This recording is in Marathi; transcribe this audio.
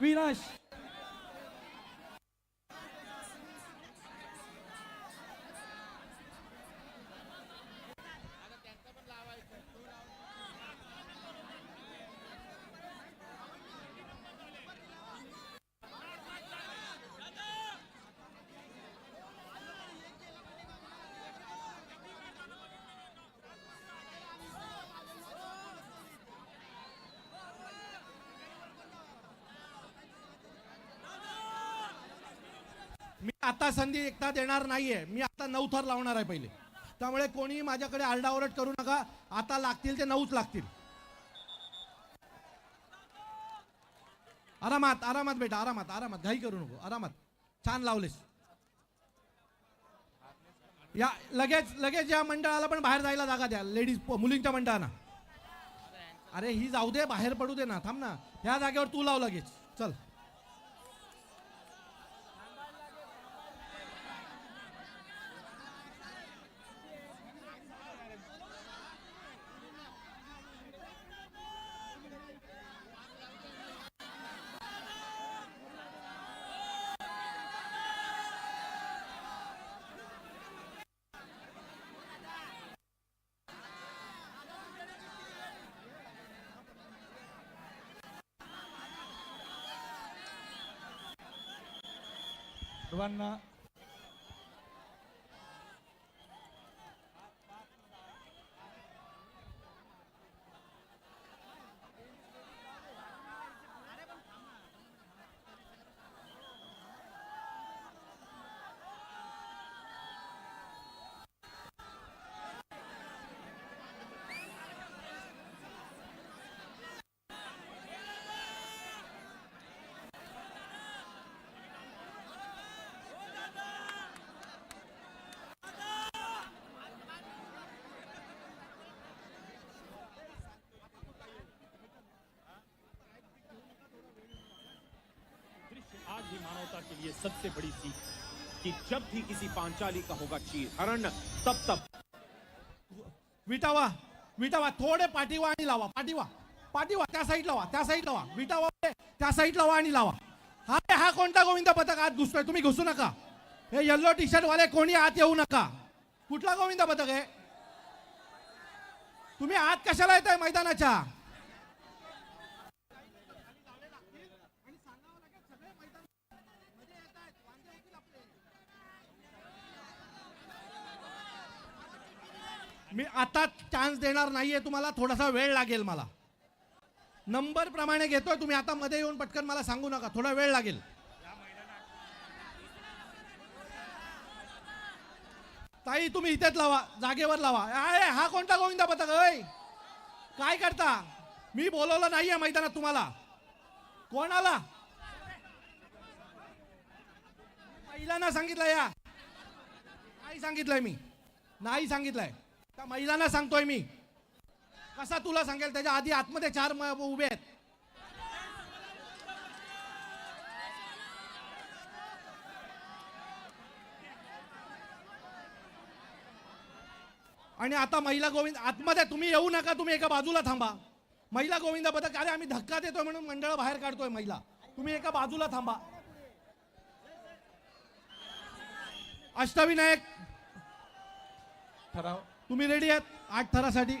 Viraj. मी आता संधी एकदा देणार नाहीये. मी आता नऊ थर लावणार आहे पहिले. त्यामुळे कोणी माझ्याकडे आरडाओरड करू नका. आता लागतील ते नऊच लागतील. आरामात आरामात बेटा आरामात आरामात. घाई करू नको. आरामात. छान लावलेस. या लगेच लगेच या मंडळाला पण बाहेर जायला जागा द्या. लेडीज मुलींच्या मंडळांना. अरे ही जाऊ दे. बाहेर पडू दे ना. थांब ना. ह्या जागेवर तू लाव लगेच. चल. Rwanda आज मानवता के लिए सबसे बड़ी सीख कि जब भी किसी पांचाली का होगा चीर हरण तब तब। विटावा विटावा थोडे पाठीवा आणि लावा पाठीवा पाठीवा त्या साईड लावा त्या साईड लावा. विटावा म्हणजे त्या साईड लावा आणि लावा. हा हा कोणता गोविंद पथक आत घुसतोय? तुम्ही घुसू नका. हे येल्लो टी शर्ट वाले कोणी आत येऊ नका. कुठला गोविंद पथक आहे? तुम्ही आत कशाला येत आहे मैदानाच्या? मी आता चान्स देणार नाहीये तुम्हाला थोडासा वेळ लागेल मला. नंबर प्रमाणे घेतोय तुम्ही आता मध्ये येऊन पटकन मला सांगू नका थोडा वेळ लागेल. ताई तुम्ही इथेच लावा जागेवर लावा. अरे हा कोणता गोविंदा पथक अय काय करता? मी बोलवलं नाहीये मैदानात तुम्हाला. कोण आला ना सांगितलं या. नाही सांगितलंय मी. नाही सांगितलंय. का महिलांना सांगतोय मी. कसा तुला सांगेल? त्याच्या आधी आतमध्ये चार म- उभे आहेत. आणि आता महिला गोविंद आतमध्ये तुम्ही येऊ नका तुम्ही एका बाजूला थांबा. महिला गोविंदाबद्दल अरे आम्ही धक्का देतोय म्हणून मंडळ बाहेर काढतोय महिला. तुम्ही एका बाजूला थांबा. अष्टविनायक. ठराव. तुम्ही रेडी आहात? आठ थरासाठी.